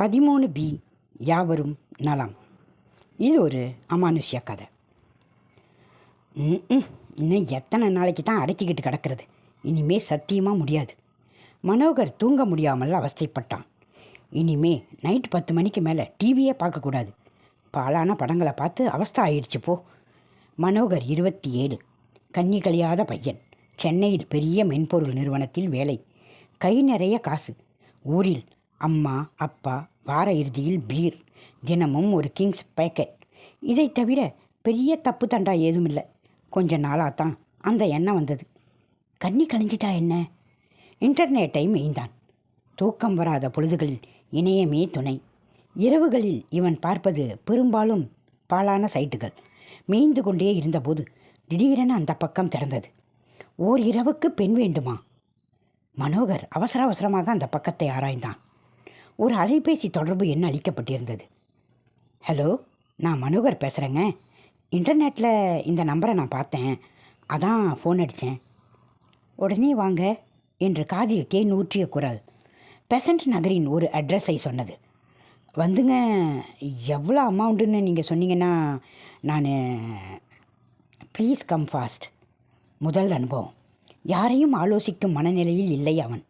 பதிமூணு பி யாவரும் நலம். இது ஒரு அமானுஷ்ய கதை. இன்னும் எத்தனை நாளைக்கு தான் அடக்கிக்கிட்டு கிடக்கிறது? இனிமே சத்தியமாக முடியாது. மனோகர் தூங்க முடியாமல் அவஸ்தைப்பட்டான். இனிமே நைட் பத்து மணிக்கு மேலே டிவியே பார்க்கக்கூடாது. பாலான படங்களை பார்த்து அவஸ்தை ஆயிடுச்சு போ. மனோகர் இருபத்தி ஏழு கன்னி கழியாத பையன். சென்னையில் பெரிய மென்பொருள் நிறுவனத்தில் வேலை. கை நிறைய காசு. ஊரில் அம்மா அப்பா வார இறுதியில் பீர் தினமும் ஒரு கிங்ஸ் பேக்கெட். இதை தவிர பெரிய தப்பு தண்டா ஏதும் இல்லை கொஞ்ச நாளாக தான் அந்த எண்ணம் வந்தது. கண்ணி கழிஞ்சிட்டா என்ன? இன்டர்நெட்டை மெய்ந்தான். தூக்கம் வராத பொழுதுகளில் இணையமே துணை. இரவுகளில் இவன் பார்ப்பது பெரும்பாலும் பாழான சைட்டுகள். மேய்ந்து கொண்டே இருந்தபோது திடீரென அந்த பக்கம் திறந்தது. ஓர் இரவுக்கு பெண் வேண்டுமா? மனோகர் அவசர அவசரமாக அந்த பக்கத்தை ஆராய்ந்தான். ஒரு அலைபேசி தொடர்பு எண் அளிக்கப்பட்டிருந்தது. ஹலோ நான் மனோகர் பேசுகிறேங்க இன்டர்நெட்டில் இந்த நம்பரை நான் பார்த்தேன். அதான் ஃபோன் அடித்தேன் உடனே வாங்க என்று காதில் தேன் ஊற்றிய குரல். பெசன்ட் நகரின் ஒரு அட்ரஸை சொன்னது. வந்துங்க எவ்வளோ அமௌண்ட்டுன்னு நீங்கள் சொன்னீங்கன்னா நான் ப்ளீஸ் கம் ஃபாஸ்ட் முதல் அனுபவம். யாரையும் ஆலோசிக்கும் மனநிலையில் இல்லை அவன்.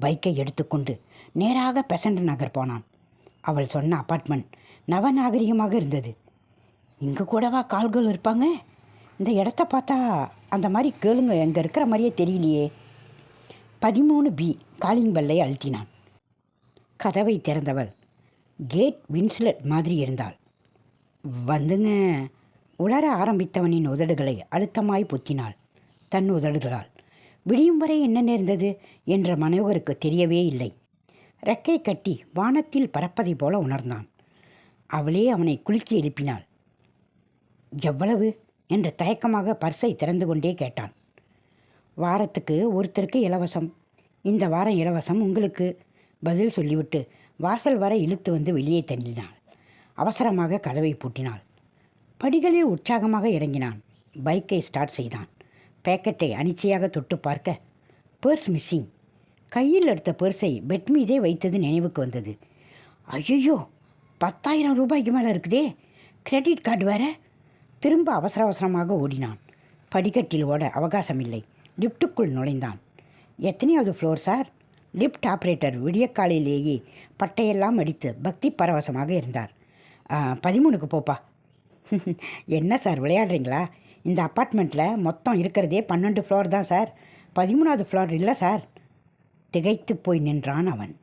பைக்கை எடுத்துக்கொண்டு நேராக பெசண்ட் நகர் போனான். அவள் சொன்ன அப்பார்ட்மெண்ட் நவநாகரிகமாக இருந்தது. இங்கே கூடவா கால்கள் இருப்பாங்க? இந்த இடத்த பார்த்தா அந்த மாதிரி கேளுங்க எங்கே இருக்கிற மாதிரியே தெரியலையே. பதிமூணு பி காலிங் பெல்லை அழுத்தினான். கதவை திறந்தவள் கேட் வின்ஸ்லெட் மாதிரி இருந்தாள். வந்துங்க. உலர ஆரம்பித்தவனின் உதடுகளை அழுத்தமாய் பொத்தினாள். தன் உதடுகளால் விடியும் வரை என்ன நேர்ந்தது என்ற மனோகருக்கு தெரியவே இல்லை. ரெக்கை கட்டி வானத்தில் பறப்பதைப் போல உணர்ந்தான். அவளே அவனை குலுக்கி எழுப்பினாள். எவ்வளவு? என்று தயக்கமாக பர்ஸை திறந்து கொண்டே கேட்டான். வாரத்துக்கு ஒருத்தருக்கு இலவசம். இந்த வாரம் இலவசம் உங்களுக்கு பதில் சொல்லிவிட்டு வாசல் வரை இழுத்து வந்து வெளியே தள்ளினாள். அவசரமாக கதவை பூட்டினாள். படிகளில் உற்சாகமாக இறங்கினான். பைக்கை ஸ்டார்ட் செய்தான். பேக்கெட்டை அனிச்சையாக தொட்டு பார்க்க பர்ஸ் மிஸ்ஸிங். கையில் எடுத்த பர்ஸை பெட் மீதே வைத்தது நினைவுக்கு வந்தது. ஐயோ பத்தாயிரம் ரூபாய்க்கு மேலே இருக்குதே. கிரெடிட் கார்டு வேற. திரும்ப அவசர அவசரமாக ஓடினான். படிக்கட்டில் ஓட அவகாசம் இல்லை லிஃப்ட்டுக்குள் நுழைந்தான். எத்தனையாவது ஃப்ளோர் சார்? லிஃப்ட் ஆப்ரேட்டர் விடியக்காலையிலேயே பட்டையெல்லாம் அடித்து பக்தி பரவசமாக இருந்தார். பதிமூணுக்கு போப்பா. என்ன சார் விளையாடுறீங்களா? இந்த அப்பார்ட்மெண்ட்டில் மொத்தம் இருக்கிறதே பன்னெண்டு ஃப்ளோர் தான் சார். பதிமூணாவது ஃப்ளோர் இல்லை சார். திகைத்து போய் நின்றான் அவன்.